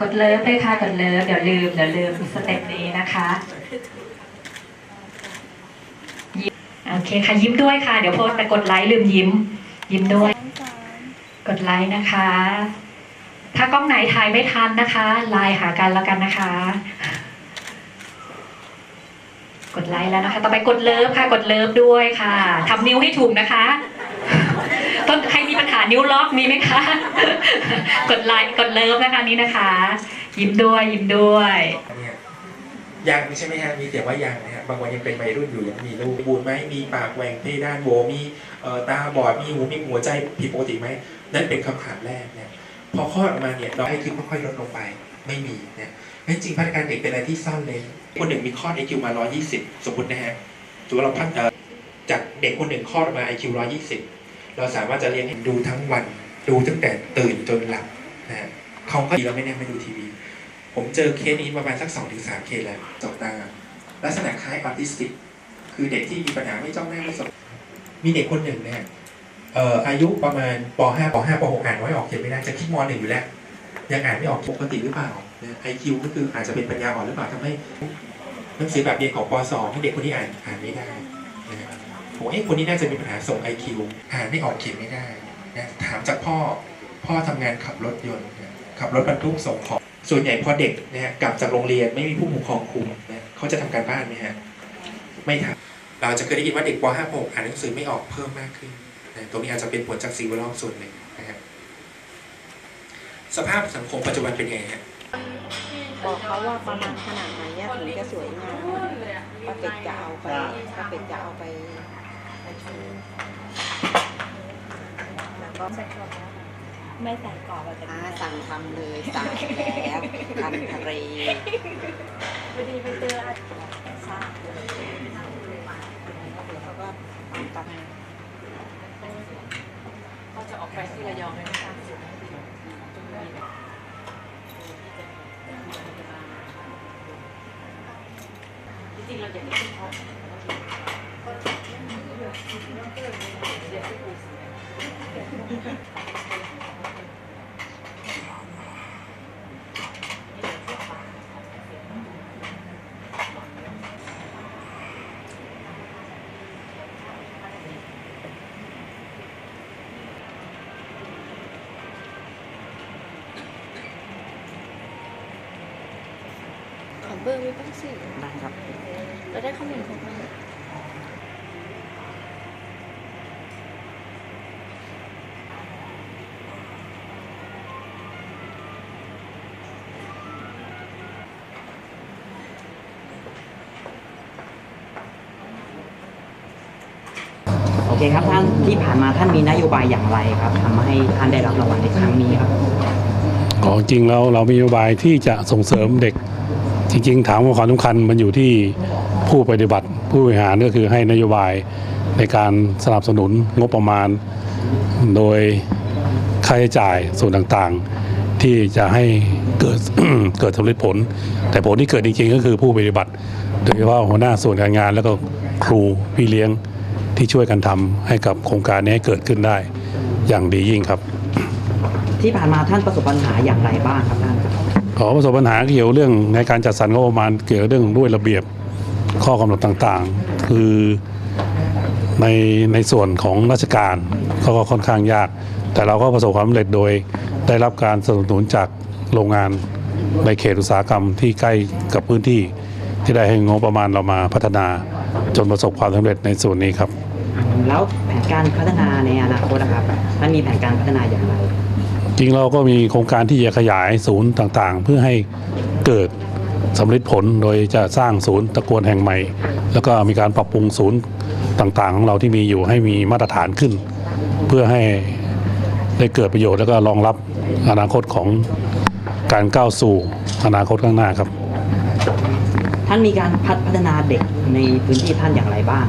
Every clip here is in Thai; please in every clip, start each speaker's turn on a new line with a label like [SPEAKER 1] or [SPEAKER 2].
[SPEAKER 1] กดเลิฟเลยค่ะกดเลิฟเดี๋ยวลืมเดี๋ยวลืมสเต็ปนี้นะคะยิ้มโอเคค่ะยิ้มด้วยค่ะ เดี๋ยวโพสต์ไปกดไลค์ลืมยิ้ม ยิ้มด้วย กดไลค์นะคะ ถ้ากล้องไหนถ่ายไม่ทันนะคะ ไลน์หากันแล้วกันนะคะ กดไลค์แล้วนะคะ ต่อไปกดเลิฟค่ะ กดเลิฟด้วยค่ะทำนิ้วให้ถูกนะคะ ครมีปัญหานิ้วล็อกมีไหมคะ กดไลค์กดเลิฟนะคะนี้นะคะ ยิ้มด้วยยิ้มด้วย
[SPEAKER 2] เนี่ยยังใช่ไหมฮะ มีเสียงว่ายังนะฮะ บางวันยังเป็นวัยรุ่นอยู่ยังมีลูกบูดไหมมีปากแหว่งเพดานโหวมีตาบอด มีหู มีหัวใจผิดปกติไหม นั่นเป็นคำถามแรกเนี่ย พอคลอดออกมาเนี่ยเราให้ขึ้นค่อยๆลดลงไป ไม่มีเนี่ยงั้นจริงพัฒนาการเด็กเป็นอะไรที่ซ่อนเลนคนหนึ่งมีคลอด IQ มา 120 สมมตินะฮะถือว่าเราพัฒนาจากเด็กคนหนึ่งคลอดออกมา IQ 120 เราสามารถจะเลี้ยงให้ดูทั้งวัน ดูตั้งแต่ตื่นจนหลับนะฮะเขาก็ดีเราไม่แน่ไม่ดูทีวี ผมเจอเคสนี้ประมาณสักสองถึงสามเคสแล้วจบตา ลักษณะคล้ายออทิสติก คือเด็กที่มีปัญหาไม่จ้องหน้าไม่สบมีเด็กคนหนึ่งเนี่ยเอ่ออายุประมาณป .5 ป .5 ป .6 อ่านไว้ออกเขียนไม่ได้จะคิดม .1 อยู่แล้ว ยังอ่านไม่ออกปกติหรือเปล่าไอคิวก็คืออาจจะเป็นปัญญาอ่อนหรือเปล่าทำให้หนังสือแบบเรียนของป .2 ให้เด็กคนนี้อ่านอ่านไม่ได้ ผมว่าเอ้คนนี้น่าจะมีปัญหาส่ง IQ อ่านไม่ออกเขียนไม่ได้นะถามจากพ่อพ่อทำงานขับรถยนต์ขับรถบรรทุกส่งของส่วนใหญ่พอเด็กนะฮะกลับจากโรงเรียนไม่มีผู้ปกครองคุมนะเขาจะทำการบ้านไหมฮะไม่ทำเราจะเคยได้ยินว่าเด็กป .5 ป .6 อ่านหนังสือไม่ออกเพิ่มมากขึ้นนะตรงนี้อาจจะเป็นผลจากสิ่งแวดล้อมส่วนหนึ่งนะครับสภาพสังคมปัจจุบันเป็นไงฮะ
[SPEAKER 3] บอกเขาว่าประมาณขนาดไหนเนี่ยถึงจะสวยงามป้าเป็ดจะเอาไปป้าเป็ดจะเอาไป แล้วก็
[SPEAKER 1] ไม่ใส่กรอบแต่
[SPEAKER 3] อาสั่งทำเลยสั่งแล้วพันทะเล
[SPEAKER 1] พอดีไปเจออาชา
[SPEAKER 3] เดี๋ยวเขาก็ตัด
[SPEAKER 1] เขาจะออกไปที่ระยองเลยนะคะจริงเราอยากได้ที่เขา
[SPEAKER 3] ขอเบอร์ไว้บ้างสิได้ครับ
[SPEAKER 1] เราได้ข้อมูลของเขา
[SPEAKER 4] เคครับท่านที่ผ่านมาท่านมีนโยบายอย่างไรครับทำให้ท่านได้รับรางวัลในครั้งนี้ครับ
[SPEAKER 5] ของจริงแล้วเรามีนโยบายที่จะส่งเสริมเด็ก จริง ๆ ถามว่าความสำคัญมันอยู่ที่ผู้ปฏิบัติผู้บริหารก็คือให้นโยบายในการสนับสนุนงบประมาณ โดยค่าใช้จ่ายส่วนต่างๆ ที่จะให้เกิดเกิดสำเร็จผล แต่ผลที่เกิดจริงๆก็คือผู้ปฏิบัติ โดยเฉพาะหัวหน้าส่วนการงานแล้วก็ครูพี่เลี้ยง ที่ช่วยกันทำให้กับโครงการนี้ให้เกิดขึ้นได้อย่างดียิ่งครับ
[SPEAKER 4] ที่ผ่านมาท่านประสบปัญหาอย่างไรบ้างครับท่าน
[SPEAKER 5] ขอประสบปัญหาเกี่ยวเรื่องในการจัดสรรงบประมาณเกี่ยวกับเรื่องด้วยระเบียบข้อกำหนดต่างๆ คือในในส่วนของราชการเขาก็ค่อนข้างยาก แต่เราก็ประสบความสำเร็จโดยได้รับการสนับสนุนจากโรงงานในเขตอุตสาหกรรมที่ใกล้กับพื้นที่ที่ได้ให้งบประมาณเรามาพัฒนา จนประสบความสำเร็จในส่วนนี้ครับ
[SPEAKER 4] แล้วแผนการพัฒนาในอนาคตนะครับท่านมีแผนการพัฒนาอย่างไร
[SPEAKER 5] จริงเราก็มีโครงการที่จะขยายศูนย์ต่างๆ เพื่อให้เกิดสำเร็จผลโดยจะสร้างศูนย์ตะกวนแห่งใหม่ แล้วก็มีการปรับปรุงศูนย์ต่างๆ ของเราที่มีอยู่ให้มีมาตรฐานขึ้น เพื่อให้ได้เกิดประโยชน์แล้วก็รองรับอนาคตของการก้าวสู่อนาคตข้างหน้าครับ
[SPEAKER 4] ท่านมีการพัฒนาเด็กในพื้นที่ท่านอย่างไรบ้าง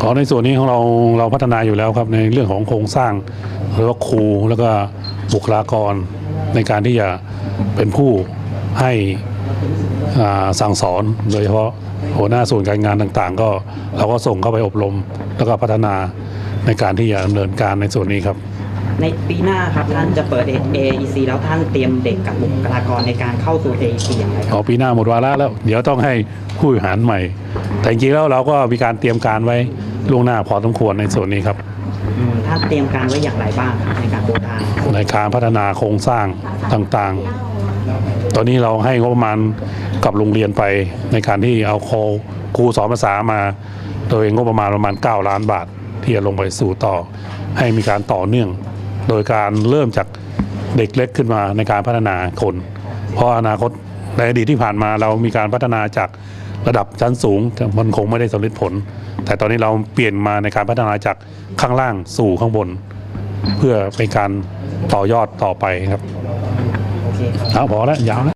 [SPEAKER 5] ขอในส่วนนี้ของเราเราพัฒนาอยู่แล้วครับในเรื่องของโครงสร้างหรือว่าครูแล้วก็บุคลากรในการที่จะเป็นผู้ให้สั่งสอนโดยเฉพาะหัวหน้าส่วนการงานต่างๆ ก็เราก็ส่งเข้าไปอบรม แล้วก็พัฒนาในการที่จะดำเนินการในส่วนนี้ครับ
[SPEAKER 4] ในปีหน้าครับท่านจะเปิด AEC แล้วท่านเตรียมเด็กกับบุคลากรในการเข้าสู่ AEC อย่างไรค
[SPEAKER 5] อ๋
[SPEAKER 4] รั
[SPEAKER 5] อบปีหน้าหมดวาระแล้ว เดี๋ยวต้องให้ผู้บริหารใหม่ แต่จริงๆแล้วเราก็มีการเตรียมการไว้ล่วงหน้าพอสมควรในส่วนนี้ครับ
[SPEAKER 4] อืมท่านเตรียมการไว้อย่างไรบ้างครับในการเดินทาง
[SPEAKER 5] ในการพัฒนาโครงสร้างต่างๆ ตอนนี้เราให้งบประมาณกับโรงเรียนไปในการที่เอาครูครูสอนภาษามา โดยงบประมาณประมาณ 9 ล้านบาท ที่จะลงไปสู่ต่อ ให้มีการต่อเนื่อง โดยการเริ่มจากเด็กเล็กขึ้นมาในการพัฒนาคน เพราะอนาคตในอดีตที่ผ่านมาเรามีการพัฒนาจากระดับชั้นสูงแต่มันคงไม่ได้สำเร็จผล แต่ตอนนี้เราเปลี่ยนมาในการพัฒนาจากข้างล่างสู่ข้างบน เพื่อเป็นการต่อยอดต่อไปครับ
[SPEAKER 4] โอเคครับ
[SPEAKER 5] เอาพอแล้วยาวแล้ว